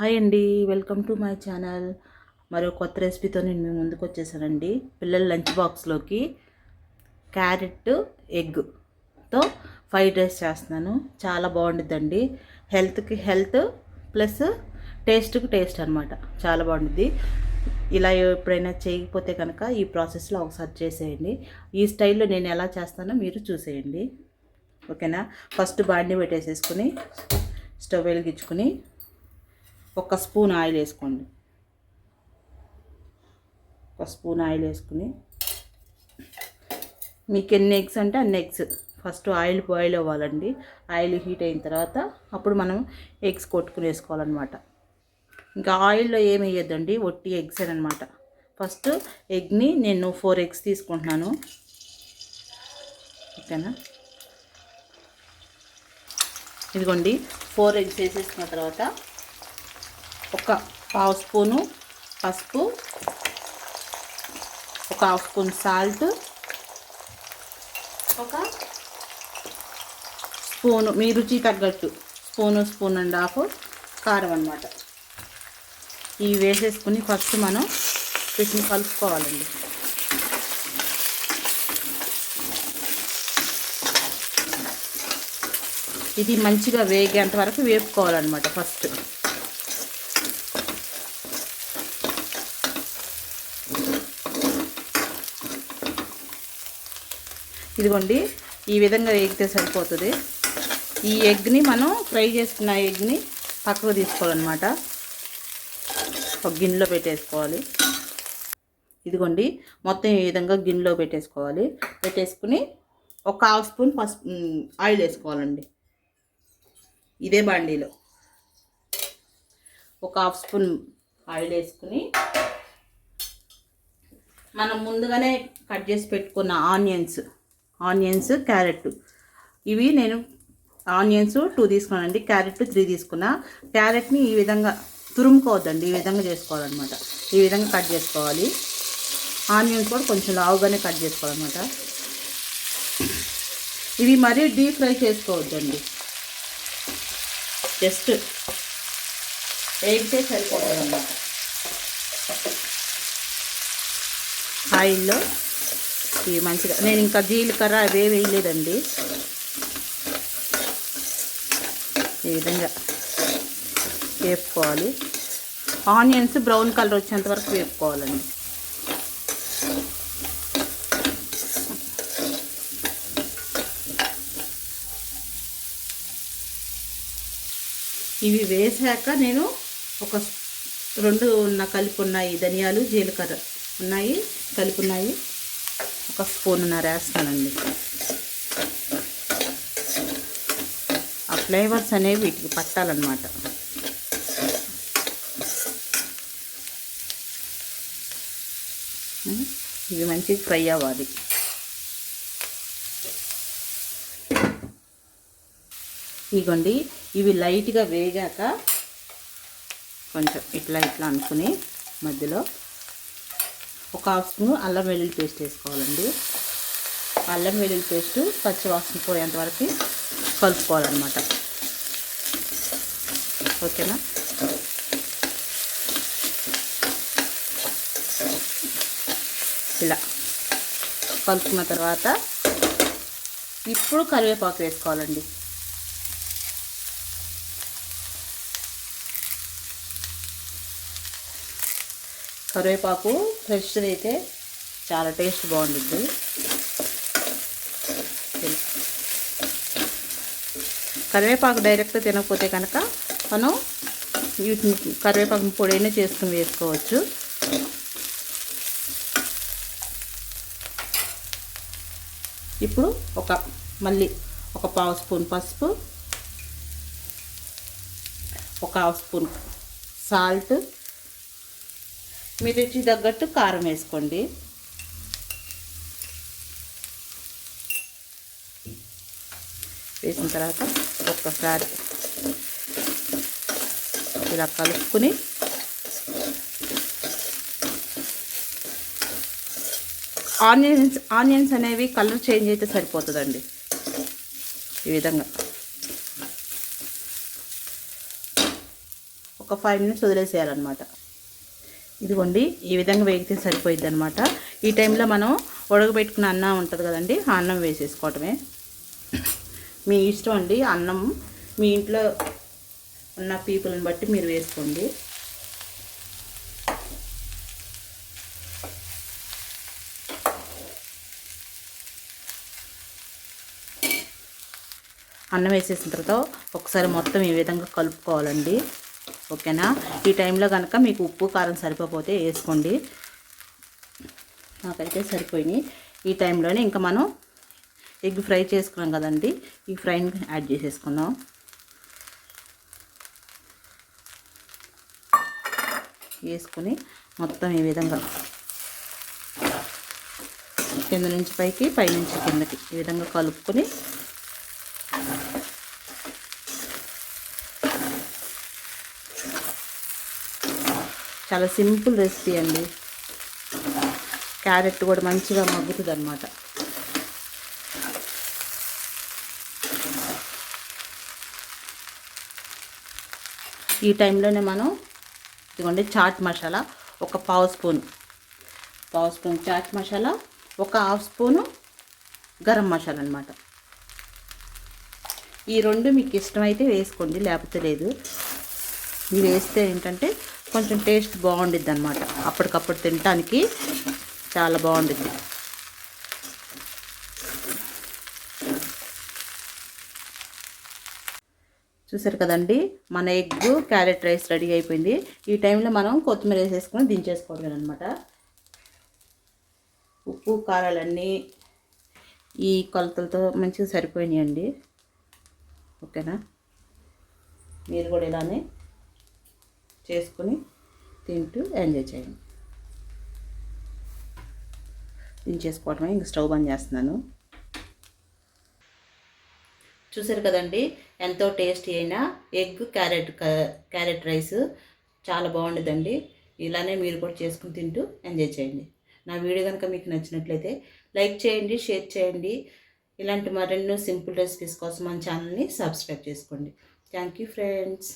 Hi అండి welcome to my channel. మరో కొత్త రెసిపీతో నేను మీ ముందుకు వచ్చేసానండి. పిల్లల లంచ్ బాక్స్లోకి క్యారెట్ ఎగ్తో ఫ్రైడ్ రైస్ చేస్తున్నాను. చాలా బాగుంటుందండి హెల్త్కి హెల్త్ ప్లస్ టేస్ట్కి టేస్ట్ అనమాట చాలా బాగుంటుంది ఇలా ఎప్పుడైనా చేయకపోతే కనుక ఈ ప్రాసెస్లో ఒకసారి చేసేయండి. ఈ స్టైల్లో నేను ఎలా చేస్తానో మీరు చూసేయండి. ఓకేనా? ఫస్ట్ బాండి పెట్టేసేసుకుని స్టవ్ వెలిగించుకుని ఒక స్పూన్ ఆయిల్ వేసుకోండి. ఒక స్పూన్ ఆయిల్ వేసుకుని మీకు ఎన్ని ఎగ్స్ అంటే అన్ని ఎగ్స్. ఫస్ట్ ఆయిల్ బాయిల్ అవ్వాలండి. ఆయిల్ హీట్ అయిన తర్వాత అప్పుడు మనం ఎగ్స్ కొట్టుకుని వేసుకోవాలన్నమాట. ఇంకా ఆయిల్లో ఏమి వేయద్దండి? ఒట్టి ఎగ్స్ అనమాట. ఫస్ట్ ఎగ్ని నేను ఫోర్ ఎగ్స్ తీసుకుంటున్నాను. ఓకేనా? ఇదిగోండి. ఫోర్ ఎగ్స్ వేసేసుకున్న తర్వాత ఒక పావు స్పూను పసుపు ఒక హాఫ్ స్పూన్ సాల్ట్ ఒక స్పూను మీ రుచి తగ్గట్టు స్పూను స్పూన్ అండ్ హాఫ్ కారం అనమాట ఇవి వేసేసుకుని ఫస్ట్ మనం వీటిని కలుపుకోవాలండి. ఇది మంచిగా వేగేంత వరకు వేపుకోవాలన్నమాట ఫస్ట్. ఇదిగోండి ఈ విధంగా వేగితే సరిపోతుంది. ఈ ఎగ్ని మనం ఫ్రై చేసుకున్న ఎగ్ని పక్కకు తీసుకోవాలన్నమాట. ఒక గిన్నెలో పెట్టేసుకోవాలి. ఇదిగోండి మొత్తం ఈ విధంగా గిన్నెలో పెట్టేసుకోవాలి. పెట్టేసుకుని ఒక హాఫ్ స్పూన్ పసుపు ఆయిల్ వేసుకోవాలండి. ఇదే బండిలో. ఒక హాఫ్ స్పూన్ ఆయిల్ వేసుకుని మనం ముందుగానే కట్ చేసి పెట్టుకున్న ఆనియన్స్ ఆనియన్స్ క్యారెట్. ఇవి నేను ఆనియన్స్ టూ తీసుకున్నానండి క్యారెట్ త్రీ తీసుకున్నా. క్యారెట్ని ఈ విధంగా తురుముకోవద్దండి ఈ విధంగా చేసుకోవాలన్నమాట. ఈ విధంగా కట్ చేసుకోవాలి. ఆనియన్స్ కూడా కొంచెం లావుగానే కట్ చేసుకోవాలన్నమాట. ఇవి మరీ డీప్ ఫ్రై చేసుకోవద్దండి. జస్ట్ వేగితే సరిపోతుంది అన్నమాట ఆయిల్లో మనకి మంచిగా. నేను ఇంకా జీలకర్ర అవే వేయలేదండి. ఈ విధంగా వేపుకోవాలి. ఆనియన్స్ బ్రౌన్ కలర్ వచ్చేంత వరకు వేపుకోవాలండి. ఇవి వేసాక నేను ఒక రెండు ఉన్న కలిపి ఉన్నాయి ధనియాలు జీలకర్ర ఉన్నాయి కలిపి ఉన్నాయి ఒక స్పూన్నర వేస్తానండి. ఆ ఫ్లేవర్స్ అనేవి వీటికి పట్టాలన్నమాట. ఇవి మంచిగా ఫ్రై అవ్వాలి. ఇదిగోండి ఇవి లైట్గా వేగాక కొంచెం ఇట్లా ఇట్లా అనుకుని మధ్యలో ఒక హాఫ్ స్పూన్ అల్లం వెల్లుల్లి పేస్ట్ వేసుకోవాలండి. అల్లం వెల్లుల్లి పేస్ట్ పచ్చివాసన పోయేంత వరకు కలుపుకోవాలన్నమాట. ఓకేనా? ఇలా కలుపుకున్న తర్వాత ఇప్పుడు కరివేపాకు వేసుకోవాలండి. కరివేపాకు ఫ్రెష్ అయితే చాలా టేస్ట్ బాగుంటుంది కరివేపాకు డైరెక్ట్ తినకపోతే కనుక మనం వీటిని కరివేపాకు పొడైనా చేసుకుని వేసుకోవచ్చు. ఇప్పుడు ఒక మళ్ళీ ఒక పావు స్పూన్ పసుపు ఒక హాఫ్ స్పూన్ సాల్ట్ మీ రుచి తగ్గట్టు కారం వేసుకోండి. వేసిన తర్వాత ఒక్కసారి ఇలా కలుపుకుని ఆనియన్స్ ఆనియన్స్ అనేవి కలర్ చేంజ్ అయితే సరిపోతుందండి. ఈ విధంగా. ఒక ఫైవ్ మినిట్స్ వదిలేసేయాలన్నమాట. ఇదిగోండి ఈ విధంగా వేగితే సరిపోయిద్ది అనమాట ఈ టైంలో మనం ఉడకబెట్టుకున్న అన్నం ఉంటుంది కదండి అన్నం వేసేసుకోవటమే. మీ ఇష్టం అండి అన్నం మీ ఇంట్లో ఉన్న పీపుల్ని బట్టి మీరు వేసుకోండి. అన్నం వేసేసిన తర్వాత ఒకసారి మొత్తం ఈ విధంగా కలుపుకోవాలండి. ఓకేనా? ఈ టైంలో కనుక మీకు ఉప్పు కారం సరిపోతే వేసుకోండి. నాకైతే సరిపోయినాయి. ఈ టైంలోనే ఇంకా మనం ఎగ్ ఫ్రై చేసుకున్నాం కదండి. ఈ ఫ్రైని యాడ్ చేసేసుకుందాం. వేసుకొని మొత్తం ఈ విధంగా కింద నుంచి పైకి పైనుంచి కిందకి ఈ విధంగా కలుపుకొని చాలా సింపుల్ రెసిపీ అండి. క్యారెట్ కూడా మంచిగా మగ్గుతుంది అనమాట ఈ టైంలోనే మనం ఇదిగోండి చాట్ మసాలా ఒక పావు స్పూన్. పావు స్పూన్ చాట్ మసాలా ఒక హాఫ్ స్పూను గరం మసాలా అనమాట ఈ రెండు మీకు ఇష్టమైతే వేసుకోండి లేకపోతే లేదు. ఇవి వేస్తే ఏంటంటే కొంచెం టేస్ట్ బాగుండిద్ది అనమాట అప్పటికప్పుడు తినటానికి చాలా బాగుండిద్ది. చూసారు కదండి మన ఎగ్ క్యారెట్ రైస్ రెడీ అయిపోయింది. ఈ టైంలో మనం కొత్తిమీర వేసేసుకొని దించేసుకోవడం అనమాట ఉప్పు కారాలన్నీ ఈ కొలతలతో మంచిగా సరిపోయినాయండి. ఓకేనా? మీరు కూడా ఇలానే చేసుకుని తింటూ ఎంజాయ్ చేయండి. దించేసుకోవటమే ఇంక స్టవ్ బంద్ చేస్తున్నాను. చూసారు కదండి ఎంతో టేస్టీ అయిన ఎగ్ క్యారెట్ క్యారెట్ రైస్ చాలా బాగుండదండి. ఇలానే మీరు కూడా చేసుకుని తింటూ ఎంజాయ్ చేయండి. నా వీడియో కనుక మీకు నచ్చినట్లయితే లైక్ చేయండి షేర్ చేయండి. ఇలాంటి మరెన్నో సింపుల్ రెసిపీస్ కోసం మన ఛానల్ని సబ్స్క్రైబ్ చేసుకోండి. Thank you friends.